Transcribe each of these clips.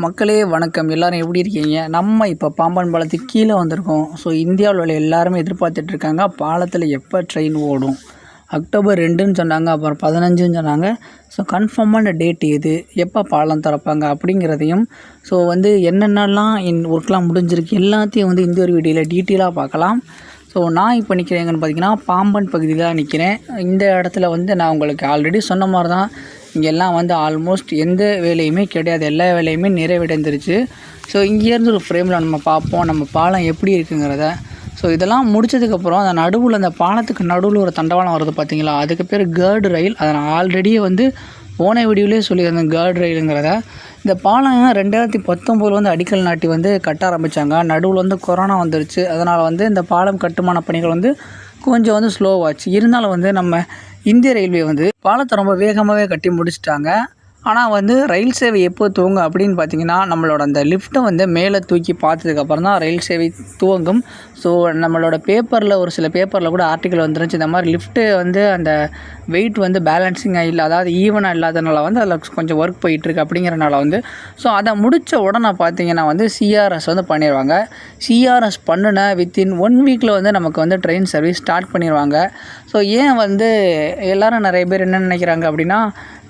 மக்களே வணக்கம். எல்லாரும் எப்படி இருக்கீங்க? நம்ம இப்போ பாம்பன் பாலத்துக்கு கீழே வந்திருக்கோம். ஸோ இந்தியாவில் உள்ள எல்லாருமே எதிர்பார்த்துட்டு இருக்காங்க. பாலத்தில் எப்போ ட்ரெயின் ஓடும்? அக்டோபர் ரெண்டுன்னு சொன்னாங்க அப்புறம் பதினஞ்சுன்னு சொன்னாங்க. ஸோ கன்ஃபார்மான டேட் எது? எப்போ பாலம் திறப்பாங்க? அப்படிங்கிறதையும் ஸோ வந்து என்னென்னலாம் என் ஒர்க்லாம் முடிஞ்சிருக்கு எல்லாத்தையும் வந்து இந்த ஒரு வீடியோவில் டீட்டெயிலாக பார்க்கலாம். ஸோ நான் இப்போ நிற்கிறேங்கன்னு பார்த்தீங்கன்னா பாம்பன் பகுதியில் தான் நிற்கிறேன் இந்த இடத்துல வந்து நான் உங்களுக்கு ஆல்ரெடி சொன்ன மாதிரி தான் இங்கெல்லாம் வந்து ஆல்மோஸ்ட் எந்த வேலையுமே கிடையாது. எல்லா வேலையுமே நிறைவடைந்துருச்சு. ஸோ இங்கேருந்து ஒரு ஃப்ரேமில் நம்ம பார்ப்போம். நம்ம பாலம் எப்படி இருக்குங்கிறத. ஸோ இதெல்லாம் முடிச்சதுக்கப்புறம் அந்த நடுவில் அந்த பாலத்துக்கு நடுவில் ஒரு தண்டவாளம் வருது பார்த்தீங்களா அதுக்கு பேர் கேர்டு ரயில் அதை நான் ஆல்ரெடியே வந்து போன வீடியோலேயே சொல்லியிருந்தேன் கேர்டு ரயிலுங்கிறத இந்த பாலம் ரெண்டாயிரத்தி பத்தொம்போதில் வந்து அடிக்கல் நாட்டி வந்து கட்ட ஆரம்பித்தாங்க நடுவில் வந்து கொரோனா வந்துருச்சு. அதனால் வந்து இந்த பாலம் கட்டுமான பணிகள் வந்து கொஞ்சம் வந்து ஸ்லோவாச்சு இருந்தாலும் வந்து நம்ம இந்திய ரயில்வே வந்து பாலத்தை ரொம்ப வேகமாகவே கட்டி முடிச்சிட்டாங்க. ஆனால் வந்து ரயில் சேவை எப்போ துவங்கும் அப்படின்னு பார்த்தீங்கன்னா நம்மளோட அந்த லிஃப்ட்டை வந்து மேலே தூக்கி பார்த்ததுக்கப்புறம் தான் ரயில் சேவை துவங்கும். ஸோ நம்மளோட பேப்பரில் ஒரு சில பேப்பரில் கூட ஆர்டிக்கல் வந்துருந்துச்சு. இந்த மாதிரி லிஃப்ட்டு வந்து அந்த வெயிட் வந்து பேலன்சிங்காக இல்லை அதாவது ஈவனாக இல்லாதனால வந்து அதில் கொஞ்சம் ஒர்க் போயிட்டுருக்கு அப்படிங்கிறனால வந்து. ஸோ அதை முடித்த உடனே பார்த்தீங்கன்னா வந்து சிஆர்எஸ் வந்து பண்ணிடுவாங்க சிஆர்எஸ் பண்ணுன வித்தின் ஒன் வீக்கில் வந்து நமக்கு வந்து ட்ரெயின் சர்வீஸ் ஸ்டார்ட் பண்ணிடுவாங்க ஸோ ஏன் வந்து எல்லோரும் நிறைய பேர் என்ன நினைக்கிறாங்க அப்படின்னா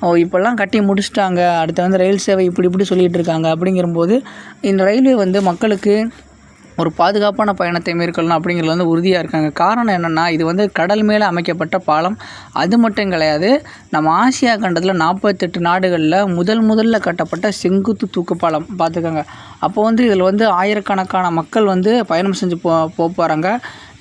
ஓ இப்போல்லாம் கட்டி முடிச்சிட்டாங்க. அடுத்து வந்து ரயில் சேவை இப்படி இப்படி சொல்லிகிட்டு இருக்காங்க. அப்படிங்கிறபோது இந்த ரயில்வே வந்து மக்களுக்கு ஒரு பாதுகாப்பான பயணத்தை மேற்கொள்ளணும் அப்படிங்கிறது வந்து உறுதியாக இருக்காங்க. காரணம் என்னென்னா இது வந்து கடல் மேலே அமைக்கப்பட்ட பாலம். அது மட்டும் கிடையாது நம்ம ஆசியா கண்டத்தில் நாற்பத்தெட்டு நாடுகளில் முதல் முதல்ல கட்டப்பட்ட செங்குத்து தூக்கு பாலம் பார்த்துக்கோங்க. அப்போ வந்து இதில் வந்து ஆயிரக்கணக்கான மக்கள் வந்து பயணம் செஞ்சு போ போகிறாங்க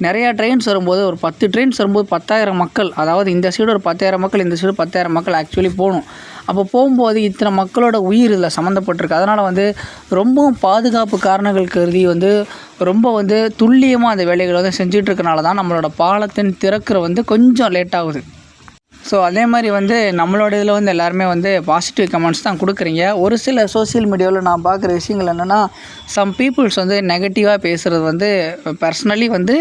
நிறையா ட்ரெயின்ஸ் வரும்போது ஒரு பத்து ட்ரெயின்ஸ் வரும்போது பத்தாயிரம் மக்கள் அதாவது இந்த சைடு ஒரு பத்தாயிரம் மக்கள் இந்த சைடு பத்தாயிரம் மக்கள் ஆக்சுவலி போகணும். அப்போ போகும்போது இத்தனை மக்களோட உயிர் இதில் சம்மந்தப்பட்டிருக்கு. அதனால் வந்து ரொம்பவும் பாதுகாப்பு காரணங்கள் கருதி வந்து ரொம்ப வந்து துல்லியமாக அந்த வேலைகளை வந்து செஞ்சிட்ருக்கனால தான் நம்மளோட பாலத்தின் திறக்கிற வந்து கொஞ்சம் லேட் ஆகுது. ஸோ அதே மாதிரி வந்து நம்மளோட இதில் வந்து எல்லாருமே வந்து பாசிட்டிவ் கமெண்ட்ஸ் தான் கொடுக்குறீங்க. ஒரு சில சோசியல் மீடியாவில் நான் பார்க்குற விஷயங்கள் என்னென்னா சம் பீப்புள்ஸ் வந்து நெகட்டிவாக பேசுகிறது வந்து பர்சனலி வந்து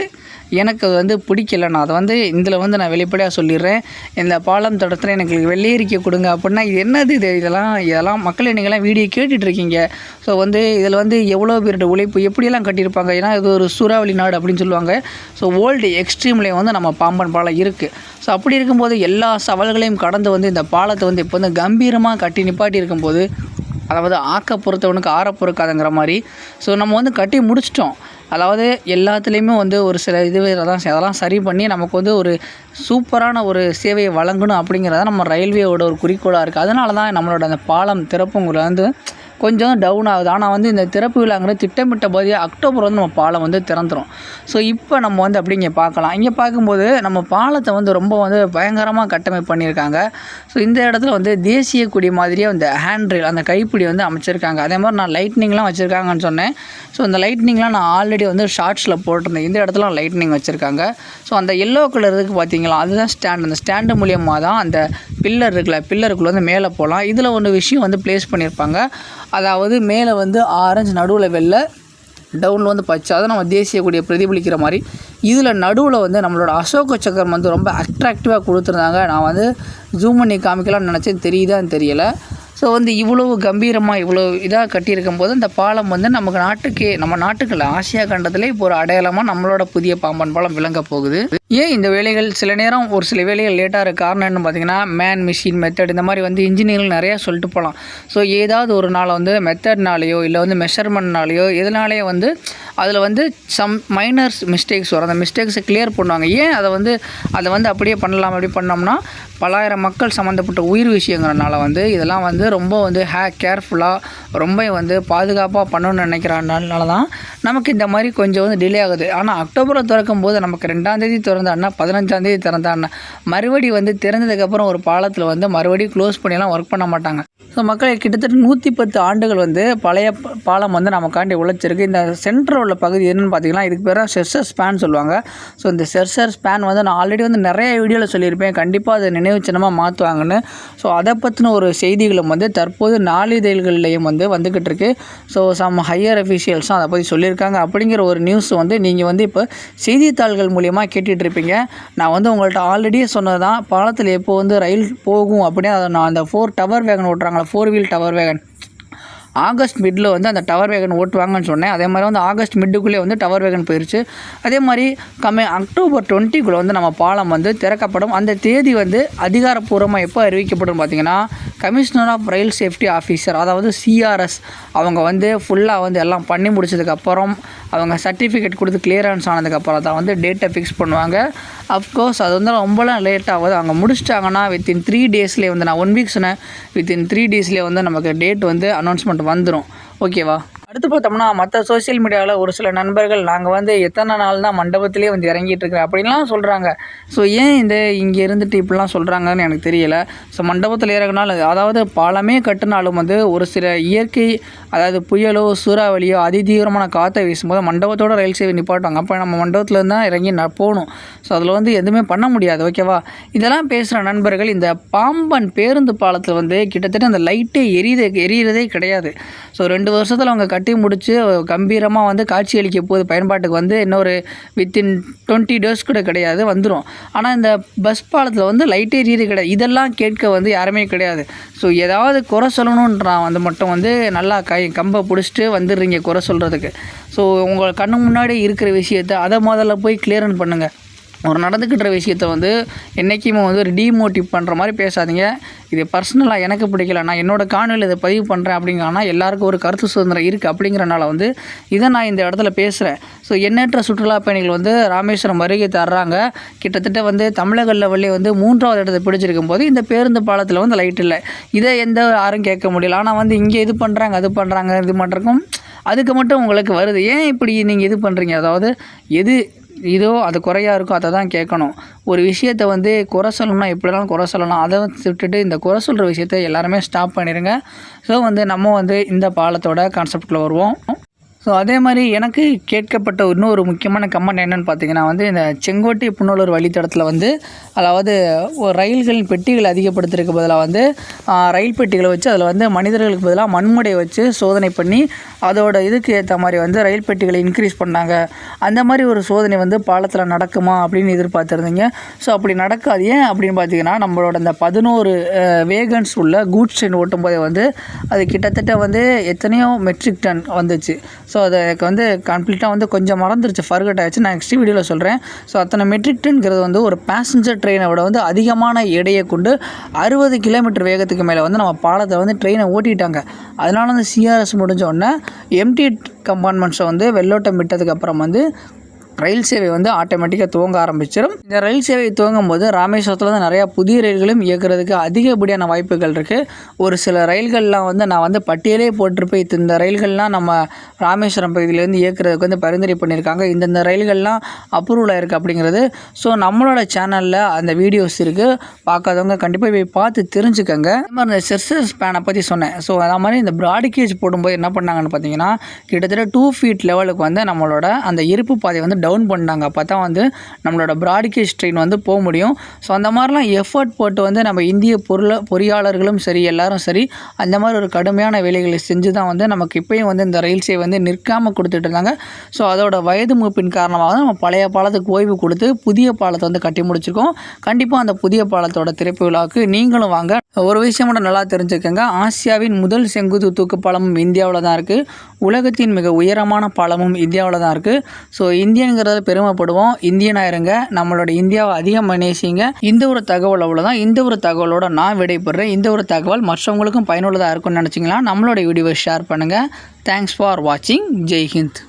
எனக்கு அது வந்து பிடிக்கல. நான் அதை வந்து இதில் வந்து நான் வெளிப்படையாக சொல்லிடுறேன். இந்த பாலம் தடத்தில் எனக்கு வெள்ளையரிக்கை கொடுங்க அப்படின்னா இது என்னது இது? இதெல்லாம் இதெல்லாம் மக்கள் நீங்களாம் வீடியோ கேட்டுட்ருக்கீங்க. ஸோ வந்து இதில் வந்து எவ்வளோ பேருடைய உழைப்பு எப்படியெல்லாம் கட்டியிருப்பாங்க? ஏன்னா இது ஒரு சூறாவளி நாடு அப்படின்னு சொல்லுவாங்க. ஸோ ஓல்டு எக்ஸ்ட்ரீம்லேயும் வந்து நம்ம பாம்பன் பாலம் இருக்குது ஸோ அப்படி இருக்கும்போது எல்லா சவால்களையும் கடந்து வந்து இந்த பாலத்தை வந்து இப்போ வந்து கம்பீரமாக கட்டி நிப்பாட்டி இருக்கும்போது அதாவது ஆக்க பொறுத்தவனுக்கு ஆற பொறுக்காதுங்கிற மாதிரி. ஸோ நம்ம வந்து கட்டி முடிச்சிட்டோம். அதாவது எல்லாத்துலேயுமே வந்து ஒரு சில இது தான் அதெல்லாம் சரி பண்ணி நமக்கு வந்து ஒரு சூப்பரான ஒரு சேவையை வழங்கணும் அப்படிங்கிறத நம்ம ரயில்வேயோட ஒரு குறிக்கோளாக இருக்குது அதனால தான் நம்மளோட அந்த பாலம் திறப்புங்கிறது வந்து கொஞ்சம் டவுன் ஆகுது. ஆனால் வந்து இந்த திறப்பு விழாங்கிற திட்டமிட்ட போதே அக்டோபர் வந்து நம்ம பாலம் வந்து திறந்துடும் ஸோ இப்போ நம்ம வந்து அப்படி இங்கே பார்க்கலாம் இங்கே பார்க்கும்போது நம்ம பாலத்தை வந்து ரொம்ப வந்து பயங்கரமாக கட்டமைப்பு பண்ணியிருக்காங்க. ஸோ இந்த இடத்துல வந்து தேசிய கொடி மாதிரியே அந்த ஹேண்ட் ரயில் அந்த கைப்பிடி வந்து அமைச்சிருக்காங்க. அதே மாதிரி நான் லைட்னிங்லாம் வச்சுருக்காங்கன்னு சொன்னேன். ஸோ அந்த லைட்னிங்லாம் நான் ஆல்ரெடி வந்து ஷார்ட்ஸில் போட்டிருந்தேன். இந்த இடத்துல லைட்னிங் வச்சுருக்காங்க. ஸோ அந்த எல்லோ கலர் இருக்குது பார்த்தீங்களா அதுதான் ஸ்டாண்ட் அந்த ஸ்டாண்டு மூலியமாக தான் அந்த பில்லர் இருக்குல்ல பில்லருக்குள்ளே வந்து மேலே போகலாம். இதில் ஒன்று விஷயம் வந்து ப்ளேஸ் பண்ணியிருப்பாங்க. அதாவது மேலே வந்து ஆரஞ்சு நடுவில் வெள்ளை டவுனில் வந்து பச்சை. அதை நம்ம தேசிய கொடியை பிரதிபலிக்கிற மாதிரி. இதில் நடுவில் வந்து நம்மளோட அசோக சக்கரம் வந்து ரொம்ப அட்ராக்டிவாக கொடுத்துருந்தாங்க. நான் வந்து ஜூம் பண்ணி காமிக்கலாம்னு நினச்சேன். தெரியுதான்னு தெரியலை. ஸோ வந்து இவ்வளவு கம்பீரமாக இவ்வளோ இதாக கட்டியிருக்கும் போது இந்த பாலம் வந்து நமக்கு நாட்டுக்கே நம்ம நாட்டுக்குள்ள ஆசியா கண்டத்திலே இப்போ ஒரு அடையாளமாக நம்மளோட புதிய பாம்பன் பாலம் விளங்க போகுது. ஏன் இந்த வேலைகள் சில நேரம் ஒரு சில வேலைகள் லேட்டாக இருக்க? காரணம் என்ன பார்த்தீங்கன்னா மேன் மிஷின் மெத்தட் இந்த மாதிரி வந்து இன்ஜினியரிங் நிறையா சொல்லிட்டு போகலாம் ஸோ ஏதாவது ஒரு நாளை வந்து மெத்தட்னாலேயோ இல்லை வந்து மெஷர்மெண்ட்னாலேயோ எதனாலேயோ வந்து அதில் வந்து சம் மைனர்ஸ் மிஸ்டேக்ஸ் வரும். அந்த மிஸ்டேக்ஸை கிளியர் பண்ணுவாங்க. ஏன் அதை வந்து அதை வந்து அப்படியே பண்ணலாம் அப்படி பண்ணோம்னா பலாயிரம் மக்கள் சம்மந்தப்பட்ட உயிர் விஷயங்கிறனால வந்து இதெல்லாம் வந்து ரொம்ப வந்து ஹே கேர்ஃபுல்லாக ரொம்ப வந்து பாதுகாப்பாக பண்ணணும்னு நினைக்கிறனால தான் நமக்கு இந்த மாதிரி கொஞ்சம் வந்து டிலே ஆகுது. ஆனால் அக்டோபரை திறக்கும் போது நமக்கு ரெண்டாந்தேதி திறந்தான்னா பதினஞ்சாந்தேதி திறந்தான்னா மறுபடி வந்து திறந்ததுக்கப்புறம் ஒரு பாலத்தில் வந்து மறுபடியும் க்ளோஸ் பண்ணிலாம் ஒர்க் பண்ண மாட்டாங்க. ஸோ மக்கள் கிட்டத்தட்ட நூற்றி பத்து ஆண்டுகள் வந்து பழைய பாலம் வந்து நமக்காண்டி உழைச்சிருக்கு. இந்த சென்ட்ரல் உள்ள பகுதி என்னென்னு பார்த்தீங்கன்னா இதுக்கு பேர் செர்சர் ஸ்பேன் சொல்லுவாங்க. ஸோ இந்த செர்சர் ஸ்பேன் வந்து நான் ஆல்ரெடி வந்து நிறைய வீடியோவில் சொல்லியிருப்பேன். கண்டிப்பாக அதை நினைவு சின்னமாக மாற்றுவாங்கன்னு ஸோ அதை பற்றின ஒரு செய்திகளும் வந்து தற்போது நாளிதழ்கள்லையும் வந்து வந்துக்கிட்டு இருக்கு. ஸோ சம் ஹையர் அஃபீஷியல்ஸும் அதை பற்றி சொல்லியிருக்காங்க. அப்படிங்கிற ஒரு நியூஸ் வந்து நீங்கள் வந்து இப்போ செய்தித்தாள்கள் மூலியமாக கேட்டுட்ருப்பீங்க நான் வந்து உங்கள்கிட்ட ஆல்ரெடியே சொன்னது தான் பாலத்தில் எப்போ வந்து ரயில் போகும் அப்படின்னு அதை நான் அந்த four tower wagon ஓட்டுறாங்களா four wheel tower wagon August middle வந்து அந்த டவர் வேகன் ஓட்டுவாங்கன்னு சொன்னேன். அதே மாதிரி வந்து ஆகஸ்ட் மிட்டுக்குள்ளே வந்து டவர் வேகன் போயிருச்சு. அதே மாதிரி கம்மி அக்டோபர் டுவெண்ட்டிக்குள்ளே வந்து நம்ம பாலம் வந்து திறக்கப்படும். அந்த தேதி வந்து அதிகாரப்பூர்வமாக எப்போ அறிவிக்கப்படும் பார்த்தீங்கன்னா commissioner of rail safety officer அதாவது சிஆர்எஸ் அவங்க வந்து ஃபுல்லாக வந்து எல்லாம் பண்ணி முடிச்சதுக்கப்புறம் அவங்க சர்டிஃபிகேட் கொடுத்து கிளியரன்ஸ் ஆனதுக்கப்புறம் தான் வந்து டேட்டை ஃபிக்ஸ் பண்ணுவாங்க. அஃப்கோர்ஸ் அது வந்து ரொம்பலாம் லேட் ஆகுது. அவங்க முடிச்சிட்டாங்கன்னா வித்தின் த்ரீ டேஸ்லேயே வந்து நான் ஒன் வீக் சொன்னேன். வித்தின் த்ரீ டேஸ்லேயே வந்து நமக்கு டேட் வந்து அனௌன்ஸ்மெண்ட் வந்துடும் ஓகேவா அடுத்து பார்த்தோம்னா மற்ற சோஷியல் மீடியாவில் ஒரு சில நண்பர்கள் நாங்கள் வந்து எத்தனை நாள் தான் மண்டபத்திலே வந்து இறங்கிட்டு இருக்கிறோம். அப்படின்லாம் சொல்கிறாங்க ஸோ ஏன் இந்த இங்கே இருந்துட்டு இப்படிலாம் சொல்கிறாங்கன்னு எனக்கு தெரியல. ஸோ மண்டபத்தில் இறங்கினாலும் அதாவது பாலமே கட்டினாலும் வந்து ஒரு சில இயற்கை அதாவது புயலோ சூறாவளியோ அதிதீவிரமான காற்றை வீசும்போது மண்டபத்தோட ரயில் சேவை நிப்பாட்டுவாங்க. அப்போ நம்ம மண்டபத்தில் தான் இறங்கி நான் போகணும். ஸோ அதில் வந்து எதுவுமே பண்ண முடியாது ஓகேவா இதெல்லாம் பேசுகிற நண்பர்கள் இந்த பாம்பன் பேருந்து பாலத்தில் வந்து கிட்டத்தட்ட அந்த லைட்டே எரியுது எரியறதே கிடையாது. ஸோ ரெண்டு வருஷத்தில் அவங்க கட்டி முடித்து கம்பீரமாக வந்து காட்சி அளிக்க போகுது பயன்பாட்டுக்கு வந்து இன்னொரு வித்தின் டுவெண்ட்டி டேஸ் கூட கிடையாது வந்துடும் ஆனால் இந்த பஸ் பாலத்தில் வந்து லைட் எரியுது கிடையாது. இதெல்லாம் கேட்க வந்து யாருமே கிடையாது. ஸோ ஏதாவது குறை சொல்லணுன்றான் வந்து மட்டும் வந்து நல்லா கை கம்பை பிடிச்சிட்டு வந்துடுறீங்க குறை சொல்கிறதுக்கு ஸோ உங்கள் கண்ணு முன்னாடி இருக்கிற விஷயத்த அதை முதல்ல போய் கிளியரன் பண்ணுங்கள் ஒரு நடந்துக்கிட்டுற விஷயத்த வந்து என்றைக்குமே வந்து ஒரு டீமோட்டிவ் பண்ணுற மாதிரி பேசாதீங்க. இது பர்சனலாக எனக்கு பிடிக்கல. நான் என்னோட காணொலியில் இதை பதிவு பண்ணுறேன் அப்படிங்கிறனா எல்லாருக்கும் ஒரு கருத்து சுதந்திரம் இருக்குது அப்படிங்கிறனால வந்து இதை நான் இந்த இடத்துல பேசுகிறேன் ஸோ எண்ணற்ற சுற்றுலா பயணிகள் வந்து ராமேஸ்வரம் வருகை தர்றாங்க. கிட்டத்தட்ட வந்து தமிழக லெவல்லே வந்து மூன்றாவது இடத்தை பிடிச்சிருக்கும் போது இந்த பேருந்து பாலத்தில் வந்து லைட் இல்லை. இதை எந்த யாரும் கேட்க முடியல. ஆனால் வந்து இங்கே இது பண்ணுறாங்க அது பண்ணுறாங்க இது பண்ணுறக்கும் அதுக்கு மட்டும் உங்களுக்கு வருது. ஏன் இப்படி நீங்கள் இது பண்ணுறீங்க அதாவது எது இதோ அது குறையாக இருக்கோ அதை தான் கேட்கணும். ஒரு விஷயத்த வந்து குறை சொல்லணும்னா எப்படினாலும் குறை சொல்லலாம் அதை விட்டுட்டு இந்த குறை சொல்கிற விஷயத்த எல்லாருமே ஸ்டாப் பண்ணிடுங்க ஸோ வந்து நம்ம வந்து இந்த பாலத்தோட கான்செப்டில் வருவோம். ஸோ அதே மாதிரி எனக்கு கேட்கப்பட்ட இன்னொரு முக்கியமான கமெண்ட் என்னென்னு பார்த்தீங்கன்னா வந்து இந்த செங்கோட்டை புன்னலூர் வழித்தடத்தில் வந்து அதாவது ஒரு ரயில்களின் பெட்டிகள் அதிகப்படுத்துறதுக்கு பதிலாக வந்து ரயில் பெட்டிகளை வச்சு அதில் வந்து மனிதர்களுக்கு பதிலாக மண்முடையை வச்சு சோதனை பண்ணி அதோட இதுக்கு ஏற்ற மாதிரி வந்து ரயில் பெட்டிகளை இன்க்ரீஸ் பண்ணாங்க. அந்த மாதிரி ஒரு சோதனை வந்து பாலத்தில் நடக்குமா அப்படின்னு எதிர்பார்த்துருந்தீங்க. ஸோ அப்படி நடக்காது. ஏன் அப்படின்னு பார்த்தீங்கன்னா நம்மளோட இந்த பதினோரு வேகன்ஸ் உள்ள கூட்ஸ் ட்ரெயின் ஓட்டும்போதே வந்து அது கிட்டத்தட்ட வந்து எத்தனையோ மெட்ரிக் டன் வந்துச்சு. ஸோ அது எனக்கு வந்து கம்ப்ளீட்டாக வந்து கொஞ்சம் மறந்துருச்சு. ஃபர்கட் ஆயிடுச்சு. நான் நெக்ஸ்ட் வீடியோவில் சொல்கிறேன் ஸோ அத்தனை மெட்ரிக் டன்ங்கிறது வந்து ஒரு பேசஞ்சர் ட்ரெயினை விட வந்து அதிகமான எடையை கொண்டு அறுபது கிலோமீட்டர் வேகத்துக்கு மேலே வந்து நம்ம பாலத்தை வந்து ட்ரெயினை ஓட்டிட்டாங்க. அதனால வந்து சிஆர்எஸ் முடிஞ்ச உடனே எம்டி கம்பார்ட்மெண்ட்ஸை வந்து வெள்ளோட்டம் விட்டதுக்கப்புறம் வந்து ரயில் சேவை வந்து ஆட்டோமேட்டிக்காக துவங்க ஆரம்பிச்சிடும் இந்த ரயில் சேவை துவங்கும் போது ராமேஸ்வரத்தில் வந்து நிறையா புதிய ரயில்களும் இயக்கிறதுக்கு அதிகப்படியான வாய்ப்புகள் இருக்குது ஒரு சில ரயில்கள்லாம் வந்து நான் வந்து பட்டியலே போட்டிருப்பேன். இந்த ரயில்கள்லாம் நம்ம ராமேஸ்வரம் பகுதியிலேருந்து இயக்கிறதுக்கு வந்து பரிந்துரை பண்ணியிருக்காங்க. இந்தந்த ரயில்கள்லாம் அப்ரூவல் ஆயிருக்கு அப்படிங்கிறது. ஸோ நம்மளோட சேனலில் அந்த வீடியோஸ் இருக்குது பார்க்காதவங்க கண்டிப்பாக போய் பார்த்து தெரிஞ்சுக்கங்க. அதே மாதிரி இந்த செர்சஸ் பேனை பற்றி சொன்னேன். ஸோ அதே மாதிரி இந்த ப்ராட்கேஜ் போடும்போது என்ன பண்ணாங்கன்னு பார்த்தீங்கன்னா கிட்டத்தட்ட டூ ஃபீட் லெவலுக்கு வந்து நம்மளோட அந்த இருப்பு பாதையை வந்து டவுன் டவுன் பண்ணாங்க அப்போ தான் வந்து நம்மளோட ப்ராட்கேஸ்ட் ட்ரெயின் வந்து போக முடியும். ஸோ அந்த மாதிரிலாம் எஃபர்ட் போட்டு வந்து நம்ம இந்திய பொருள பொறியாளர்களும் சரி எல்லாரும் சரி அந்த மாதிரி ஒரு கடுமையான வேலைகளை செஞ்சு தான் வந்து நமக்கு இப்போயும் வந்து இந்த ரயில் சேவை வந்து நிற்காமல் கொடுத்துட்டு இருந்தாங்க. ஸோ அதோட வயது மூப்பின் காரணமாக நம்ம பழைய பாலத்துக்கு ஓய்வு கொடுத்து புதிய பாலத்தை வந்து கட்டி முடிச்சிருக்கோம். கண்டிப்பாக அந்த புதிய பாலத்தோட திறப்பு விழாவுக்கு நீங்களும் வாங்க. ஒரு விஷயம் மட்டும் நல்லா தெரிஞ்சுக்கோங்க. ஆசியாவின் முதல் செங்குத்து தூக்கு பாலமும் இந்தியாவில் தான் இருக்குது உலகத்தின் மிக உயரமான பாலமும் இந்தியாவில் தான் இருக்குது ஸோ இந்தியன் இந்தியனுங்கிறத பெருமைப்படுவோம். இந்தியன் ஆயிருங்க நம்மளோட இந்தியாவை அதிகம் நேசிங்க இந்த ஒரு தகவல் அவ்வளோதான் இந்த ஒரு தகவலோட நான் விடைபெறுறேன் இந்த ஒரு தகவல் மற்றவங்களுக்கும் பயனுள்ளதாக இருக்கும்னு நினச்சிங்களா நம்மளோட வீடியோவை ஷேர் பண்ணுங்கள் தேங்க்ஸ் ஃபார் வாட்சிங் ஜெய்ஹிந்த்